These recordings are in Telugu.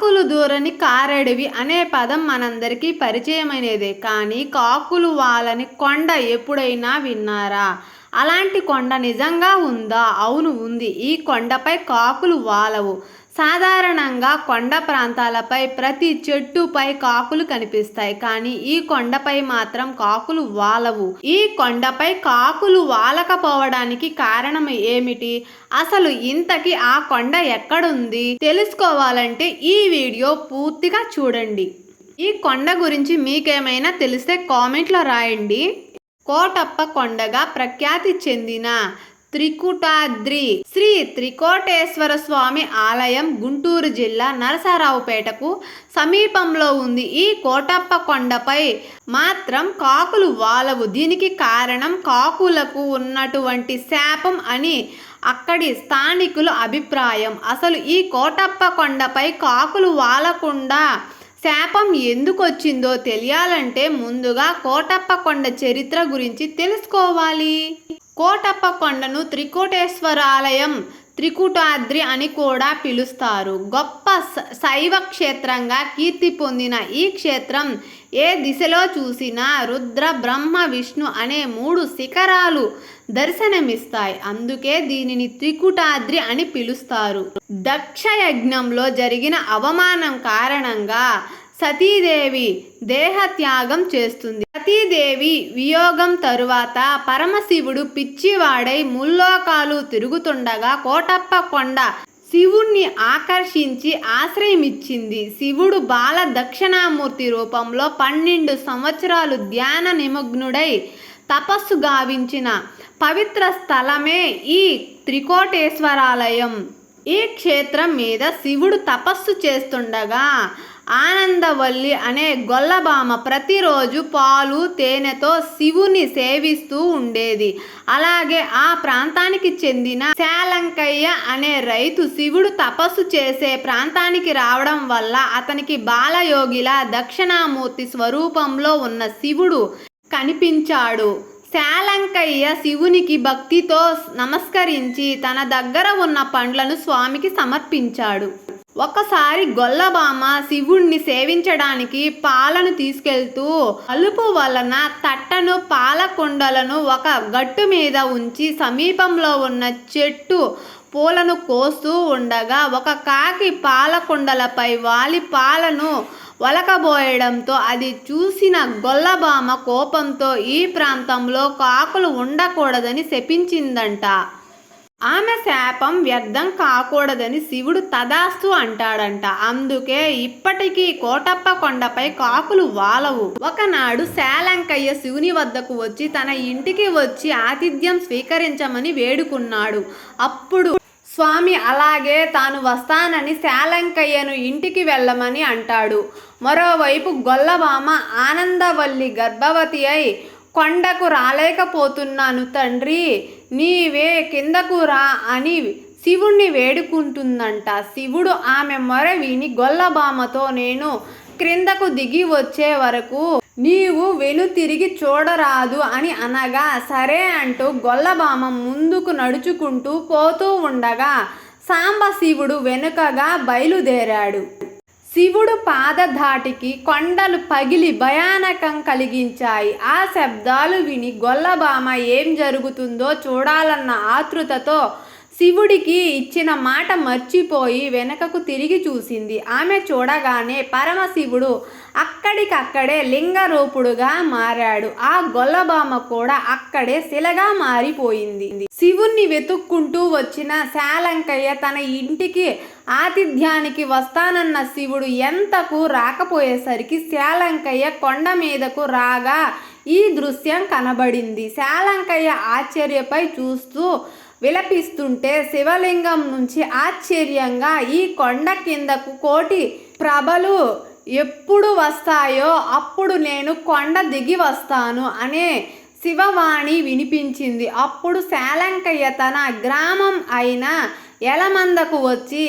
కాకులు దూరని కారడివి అనే పదం మనందరికీ పరిచయమైనదే కానీ కాకులు వాళ్ళని కొండ ఎప్పుడైనా విన్నారా? అలాంటి కొండ నిజంగా ఉందా? అవును ఉంది. ఈ కొండపై కాకులు వాలవు. సాధారణంగా కొండ ప్రాంతాలపై ప్రతి చెట్టుపై కాకులు కనిపిస్తాయి. కానీ ఈ కొండపై మాత్రం కాకులు వాలవు. ఈ కొండపై కాకులు వాలకపోవడానికి కారణం ఏమిటి? అసలు ఇంతకి ఆ కొండ ఎక్కడుంది? తెలుసుకోవాలంటే ఈ వీడియో పూర్తిగా చూడండి. ఈ కొండ గురించి మీకేమైనా తెలిస్తే కామెంట్లో రాయండి. కోటప్ప కొండగా ప్రఖ్యాతి చెందిన త్రికుటాద్రి శ్రీ త్రికోటేశ్వర స్వామి ఆలయం గుంటూరు జిల్లా నరసరావుపేటకు సమీపంలో ఉంది. ఈ కోటప్ప కొండపై మాత్రం కాకులు వాలవు. దీనికి కారణం కాకులకు ఉన్నటువంటి శాపం అని అక్కడి స్థానికుల అభిప్రాయం. అసలు ఈ కోటప్ప కొండపై కాకులు వాలకుండా శాపం ఎందుకు వచ్చిందో తెలియాలంటే ముందుగా కోటప్ప కొండ చరిత్ర గురించి తెలుసుకోవాలి. కోటప్ప కొండను త్రికోటేశ్వర ఆలయం త్రికుటాద్రి అని కూడా పిలుస్తారు. గొప్ప స- శైవ క్షేత్రంగా కీర్తి పొందిన ఈ క్షేత్రం ఏ దిశలో చూసినా రుద్ర బ్రహ్మ విష్ణు అనే మూడు శిఖరాలు దర్శనమిస్తాయి. అందుకే దీనిని త్రికుటాద్రి అని పిలుస్తారు. దక్ష యజ్ఞంలో జరిగిన అవమానం కారణంగా సతీదేవి దేహత్యాగం చేస్తుంది. సతీదేవి వియోగం తరువాత పరమశివుడు పిచ్చివాడై ముల్లోకాలు తిరుగుతుండగా కోటప్ప కొండ శివుణ్ణి ఆకర్షించి ఆశ్రయమిచ్చింది. శివుడు బాల దక్షిణామూర్తి రూపంలో పన్నెండు సంవత్సరాలు ధ్యాన నిమగ్నుడై తపస్సు గావించిన పవిత్ర స్థలమే ఈ త్రికోటేశ్వరాలయం. ఈ క్షేత్రం మీద శివుడు తపస్సు చేస్తుండగా ఆనందవల్లి అనే గొల్లబామ ప్రతిరోజు పాలు తేనెతో శివుని సేవిస్తూ ఉండేది. అలాగే ఆ ప్రాంతానికి చెందిన శాలంకయ్య అనే రైతు శివుడు తపస్సు చేసే ప్రాంతానికి రావడం వల్ల అతనికి బాలయోగిలా దక్షిణామూర్తి స్వరూపంలో ఉన్న శివుడు కనిపించాడు. శాలంకయ్య శివునికి భక్తితో నమస్కరించి తన దగ్గర ఉన్న పండ్లను స్వామికి సమర్పించాడు. ఒకసారి గొల్లబామ శివుణ్ణి సేవించడానికి పాలను తీసుకెళ్తూ అలుపు వలన తట్టను పాల కుండలను ఒక గట్టు మీద ఉంచి సమీపంలో ఉన్న చెట్టు పూలను కోస్తూ ఉండగా ఒక కాకి పాల కుండలపై వాలి పాలను వలకబోయడంతో అది చూసిన గొల్లబామ కోపంతో ఈ ప్రాంతంలో కాకులు ఉండకూడదని శపించిందంట. ఆమె శాపం వ్యర్థం కాకూడదని శివుడు తదాస్తు అంటాడంట. అందుకే ఇప్పటికీ కోటప్ప కొండపై కాకులు వాలవు. ఒకనాడు శాలంకయ్య శివుని వద్దకు వచ్చి తన ఇంటికి వచ్చి ఆతిథ్యం స్వీకరించమని వేడుకున్నాడు. అప్పుడు స్వామి అలాగే తాను వస్తానని శాలంకయ్యను ఇంటికి వెళ్ళమని అంటాడు. మరోవైపు గొల్లబామ ఆనందవల్లి గర్భవతి అయి కొండకు రాలేకపోతున్నాను తండ్రి. నీవే కిందకు రా అని శివుణ్ణి వేడుకుంటుందంట. శివుడు ఆమె మొర విని గొల్లబామతో నేను క్రిందకు దిగి వచ్చే వరకు నీవు వెను తిరిగి చూడరాదు అని అనగా సరే అంటూ గొల్లబామ ముందుకు నడుచుకుంటూ పోతూ ఉండగా సాంబశివుడు వెనుకగా బయలుదేరాడు. శివుడు పాదధాటికి కొండలు పగిలి భయానకం కలిగించాయి. ఆ శబ్దాలు విని గొల్లబామ ఏం జరుగుతుందో చూడాలన్న ఆతృతతో శివుడికి ఇచ్చిన మాట మర్చిపోయి వెనకకు తిరిగి చూసింది. ఆమె చూడగానే పరమశివుడు అక్కడికక్కడే లింగరూపుడుగా మారాడు. ఆ గొల్లబామ కూడా అక్కడే శిలగా మారిపోయింది. శివుణ్ణి వెతుక్కుంటూ వచ్చిన శాలంకయ్య తన ఇంటికి ఆతిథ్యానికి వస్తానన్న శివుడు ఎంతకు రాకపోయేసరికి శాలంకయ్య కొండ మీదకు రాగా ఈ దృశ్యం కనబడింది. శాలంకయ్య ఆశ్చర్యపై చూస్తూ విలపిస్తుంటే శివలింగం నుంచి ఆశ్చర్యంగా ఈ కొండ కిందకు కోటి ప్రభలు ఎప్పుడు వస్తాయో అప్పుడు నేను కొండ దిగి వస్తాను అనే శివవాణి వినిపించింది. అప్పుడు శాలంకయ్య తన గ్రామం అయిన ఎలమందకు వచ్చి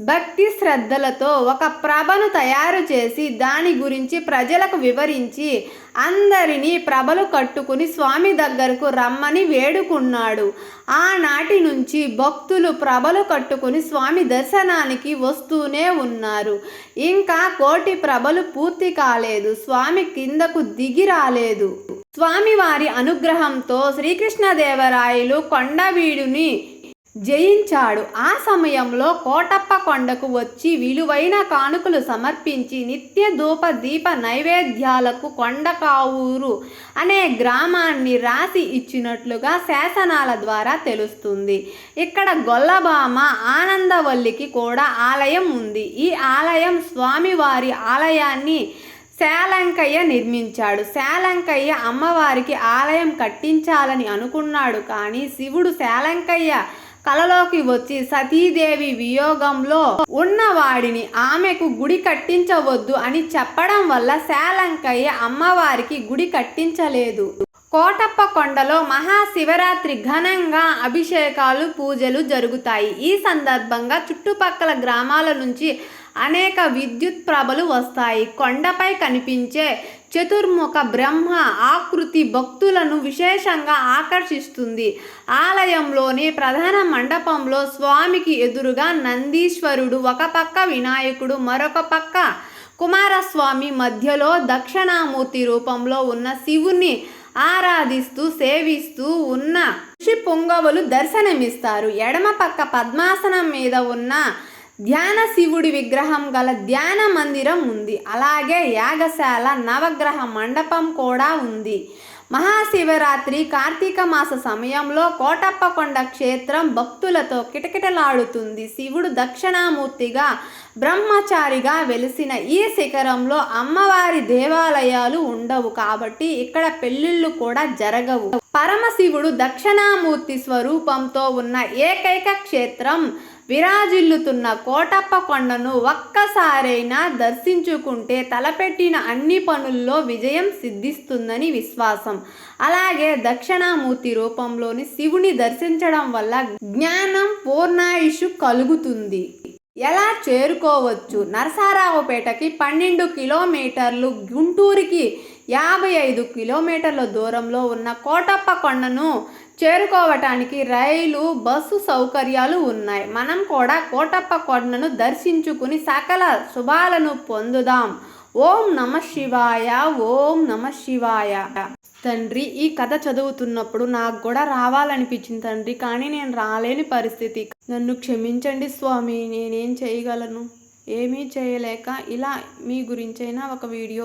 భక్తి శ్రద్ధలతో ఒక ప్రభను తయారు చేసి దాని గురించి ప్రజలకు వివరించి అందరినీ ప్రభలు కట్టుకుని స్వామి దగ్గరకు రమ్మని వేడుకున్నాడు. ఆనాటి నుంచి భక్తులు ప్రభలు కట్టుకుని స్వామి దర్శనానికి వస్తూనే ఉన్నారు. ఇంకా కోటి ప్రభలు పూర్తి కాలేదు. స్వామి కిందకు దిగి రాలేదు. స్వామివారి అనుగ్రహంతో శ్రీకృష్ణదేవరాయలు కొండవీడుని జయించాడు. ఆ సమయంలో కోటప్ప కొండకు వచ్చి విలువైన కానుకలు సమర్పించి నిత్య ధూప దీప నైవేద్యాలకు కొండకావూరు అనే గ్రామాన్ని రాసి ఇచ్చినట్లుగా శాసనాల ద్వారా తెలుస్తుంది. ఇక్కడ గొల్లబామ ఆనందవల్లికి కూడా ఆలయం ఉంది. ఈ ఆలయం స్వామివారి ఆలయాన్ని శాలంకయ్య నిర్మించాడు. శాలంకయ్య అమ్మవారికి ఆలయం కట్టించాలని అనుకున్నాడు కానీ శివుడు శాలంకయ్య కలలోకి వచ్చి సతీదేవి వియోగంలో ఉన్నవాడిని ఆమెకు గుడి కట్టించవద్దు అని చెప్పడం వల్ల శాలంకయ్య అమ్మవారికి గుడి కట్టించలేదు. కోటప్ప కొండలో మహాశివరాత్రి ఘనంగా అభిషేకాలు పూజలు జరుగుతాయి. ఈ సందర్భంగా చుట్టుపక్కల గ్రామాల నుంచి అనేక విద్యుత్ ప్రభలు వస్తాయి. కొండపై కనిపించే చతుర్ముఖ బ్రహ్మ ఆకృతి భక్తులను విశేషంగా ఆకర్షిస్తుంది. ఆలయంలోని ప్రధాన మండపంలో స్వామికి ఎదురుగా నందీశ్వరుడు ఒక పక్క వినాయకుడు మరొక పక్క కుమారస్వామి మధ్యలో దక్షిణామూర్తి రూపంలో ఉన్న శివుని ఆరాధిస్తూ సేవిస్తూ ఉన్న ఋషి పొంగవులు దర్శనమిస్తారు. ఎడమ పక్క పద్మాసనం మీద ఉన్న ధ్యాన శివుడి విగ్రహం గల ధ్యాన మందిరం ఉంది. అలాగే యాగశాల నవగ్రహ మండపం కూడా ఉంది. మహాశివరాత్రి కార్తీక మాస సమయంలో కోటప్పకొండ క్షేత్రం భక్తులతో కిటకిటలాడుతుంది. శివుడు దక్షిణామూర్తిగా బ్రహ్మచారిగా వెలిసిన ఈ శిఖరంలో అమ్మవారి దేవాలయాలు ఉండవు. కాబట్టి ఇక్కడ పెళ్ళిళ్ళు కూడా జరగవు. పరమశివుడు దక్షిణామూర్తి స్వరూపంతో ఉన్న ఏకైక క్షేత్రం విరాజిల్లుతున్న కోటప్ప కొండను ఒక్కసారైనా దర్శించుకుంటే తలపెట్టిన అన్ని పనుల్లో విజయం సిద్ధిస్తుందని విశ్వాసం. అలాగే దక్షిణామూర్తి రూపంలోని శివుని దర్శించడం వల్ల జ్ఞానం పూర్ణాయుషు కలుగుతుంది. ఎలా చేరుకోవచ్చు? నరసారావుపేటకి పన్నెండు కిలోమీటర్లు గుంటూరుకి యాభై ఐదు కిలోమీటర్ల దూరంలో ఉన్న కోటప్ప కొండను చేరుకోవటానికి రైలు బస్సు సౌకర్యాలు ఉన్నాయి. మనం కూడా కోటప్ప కొండను దర్శించుకుని సకల శుభాలను పొందుదాం. ఓం నమ శివాయ ఓం నమ శివాయ. తండ్రి ఈ కథ చదువుతున్నప్పుడు నాకు కూడా రావాలనిపించింది తండ్రి కానీ నేను రాలేని పరిస్థితి. నన్ను క్షమించండి స్వామి నేనేం చేయగలను? ఏమీ చేయలేక ఇలా మీ గురించైనా ఒక video